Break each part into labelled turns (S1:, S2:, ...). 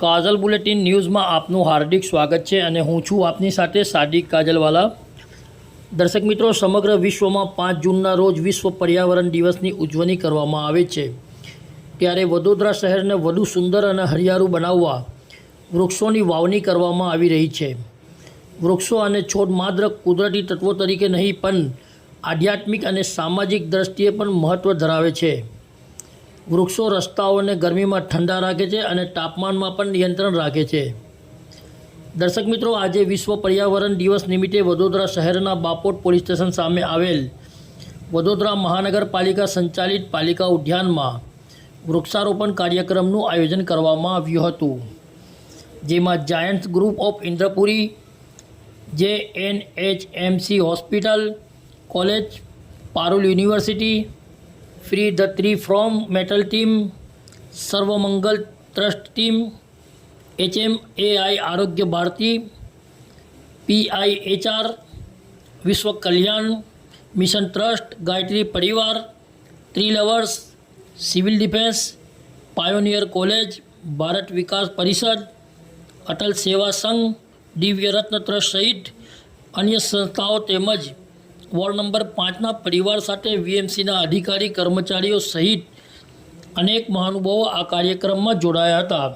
S1: કાજલ bulletin ન્યૂઝમાં આપનું હાર્દિક સ્વાગત છે અને હું છું આપની સાથે સાદિક કાજલવાલા. દર્શક મિત્રો, સમગ્ર વિશ્વમાં પાંચ જૂનના રોજ વિશ્વ પર્યાવરણ દિવસની ઉજવણી કરવામાં આવે છે. ત્યારે વડોદરા શહેરને વધુ સુંદર અને હરિયાળું બનાવવા વૃક્ષોની વાવણી કરવામાં આવી રહી છે. વૃક્ષો અને છોડ માત્ર કુદરતી તત્વો તરીકે નહીં, પણ આધ્યાત્મિક અને સામાજિક દ્રષ્ટિએ પણ મહત્ત્વ ધરાવે છે. વૃક્ષો રસ્તાઓને ગરમીમાં ઠંડા રાખે છે અને તાપમાનમાં પણ નિયંત્રણ રાખે છે. દર્શક મિત્રો, આજે વિશ્વ પર્યાવરણ દિવસ નિમિત્તે વડોદરા શહેરના બાપોટ પોલીસ સ્ટેશન સામે આવેલ વડોદરા મહાનગરપાલિકા સંચાલિત પાલિકા ઉદ્યાનમાં વૃક્ષારોપણ કાર્યક્રમનું આયોજન કરવામાં આવ્યું હતું, જેમાં જાયન્ટ્સ ગ્રુપ ઓફ ઇન્દ્રપુરી જે N H MC hospital college Parul university free the three from metal team Sarvamangal trust team HM AI Arogya Bharati PI HR વિશ્વ કલ્યાણ mission trust Gayatri Parivar tree lovers civil defence pioneer college Bharat Vikas Parishad Atal Seva Sangh Divya રત્ન trust સહિત અન્ય સંસ્થાઓ તેમજ ward number પાંચના પરિવાર સાથે વીએમસીના અધિકારી કર્મચારીઓ સહિત અનેક મહાનુભાવો આ કાર્યક્રમમાં જોડાયા હતા.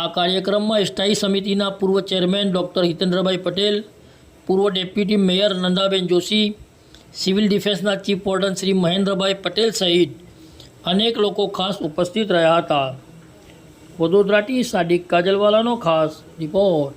S1: આ કાર્યક્રમમાં સ્થાયી સમિતિના પૂર્વ ચેરમેન ડૉક્ટર હિતેન્દ્રભાઈ પટેલ પૂર્વ deputy mayor Nandaben Joshi civil ડિફેન્સના chief warden Shri Mahendrabhai Patel સહિત અનેક લોકો ખાસ ઉપસ્થિત રહ્યા હતા. વડોદરાથી સાદિક કાજલવાલાનો ખાસ રિપોર્ટ.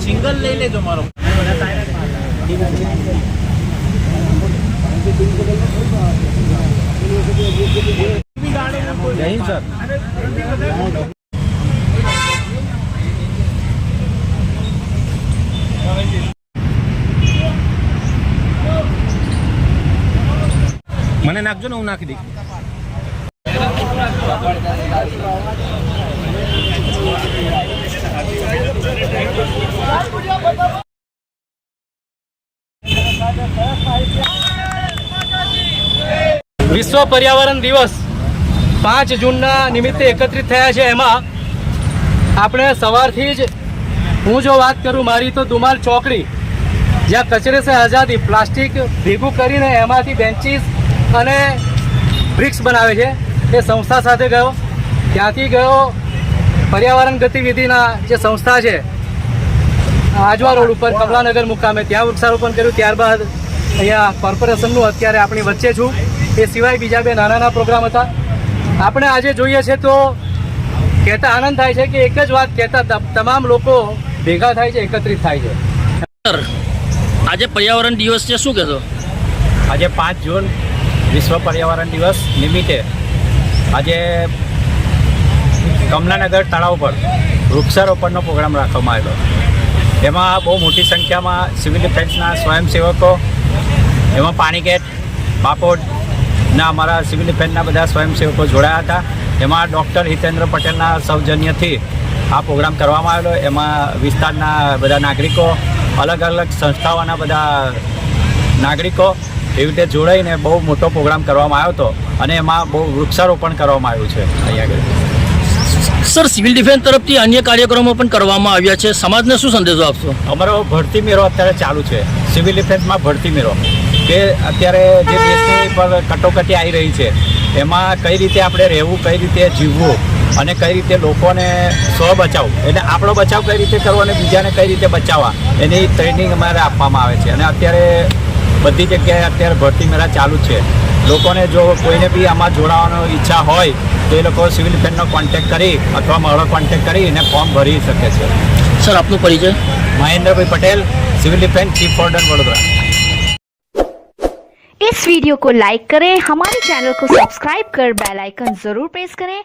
S2: સિંગલ લઈ લેજો મારો જય સર. મને નાખજો ને હું નાખી દઈશ.
S3: વિશ્વ પર્યાવરણ દિવસ પાંચ જૂનના નિમિત્તે એકત્રિત થયા છે. એમાં આપણે સવારથી જ હું જો વાત કરું, મારી તો દુમાલ ચોકડી, જ્યાં કચરે સે આઝાદી, પ્લાસ્ટિક ભેગું કરીને એમાંથી બેન્ચીસ અને બ્રિક્સ બનાવે છે. એ સંસ્થા સાથે ગયો. ત્યાંથી ગયો પર્યાવરણ ગતિવિધિના જે સંસ્થા છે આજવા રોડ ઉપર કમલાનગર મુકામે ત્યાં વૃક્ષારોપણ કર્યું. ત્યારબાદ અહીંયા કોર્પોરેશનનું અત્યારે આપણી વચ્ચે છું. એ સિવાય બીજા બે નાના નાના પ્રોગ્રામ હતા. આપણે આજે જોઈએ છે તો કહેતા આનંદ થાય છે કે એક જ વાત કહેતા તમામ લોકો ભેગા થાય છે એકત્રિત થાય છે.
S1: સર આજે પર્યાવરણ દિવસ છે શું કહેશો?
S2: આજે પાંચ જૂન વિશ્વ પર્યાવરણ દિવસ નિમિત્તે આજે કમલાનગર તળાવ પર વૃક્ષારોપણનો પ્રોગ્રામ રાખવામાં આવ્યો. એમાં બહુ મોટી સંખ્યામાં સિવિલ ડિફેન્સના સ્વયંસેવકો, એમાં પાણીગેટ બાપોડના અમારા સિવિલ ડિફેન્સના બધા સ્વયંસેવકો જોડાયા હતા. એમાં ડૉક્ટર હિતેન્દ્ર પટેલના સૌજન્યથી આ પ્રોગ્રામ કરવામાં આવેલો. એમાં વિસ્તારના બધા નાગરિકો, અલગ અલગ સંસ્થાઓના બધા નાગરિકો એવી રીતે જોડાઈને બહુ મોટો પ્રોગ્રામ કરવામાં આવ્યો હતો. અને એમાં બહુ વૃક્ષારોપણ કરવામાં આવ્યું છે. અહીંયા આગળ.
S1: સર સિવિલ ડિફેન્સ તરફથી અન્ય કાર્યક્રમો પણ કરવામાં આવ્યા છે. સમાજને શું સંદેશો આપશો?
S2: અમારો ભરતી મેળો અત્યારે ચાલુ છે. સિવિલ ડિફેન્સમાં ભરતી મેળો. કે અત્યારે જે દેશની પર કટોકટી આવી રહી છે, એમાં કઈ રીતે આપણે રહેવું, કઈ રીતે જીવવું અને કઈ રીતે લોકોને સ્વ બચાવ એટલે આપણો બચાવ કઈ રીતે કરવો અને બીજાને કઈ રીતે બચાવવા, એની ટ્રેનિંગ અમારે આપવામાં આવે છે. અને અત્યારે બધી જગ્યાએ અત્યારે ભરતી મેળા ચાલુ જ છે લોકોને જો કોઈને બી આમાં જોડાવાનો ઈચ્છા હોય તો એ લોકો સિવિલ ડિફેન્સનો કોન્ટેક્ટ કરી અથવા મારો કોન્ટેક્ટ કરી અને ફોર્મ ભરી શકે છે
S1: સર આપનો પરિચય
S2: Mahendra bhai Patel civil defence chief warden Vadodara
S4: इस वीडियो को लाइक करें हमारे चैनल को सब्सक्राइब कर बेल आइकन जरूर प्रेस करें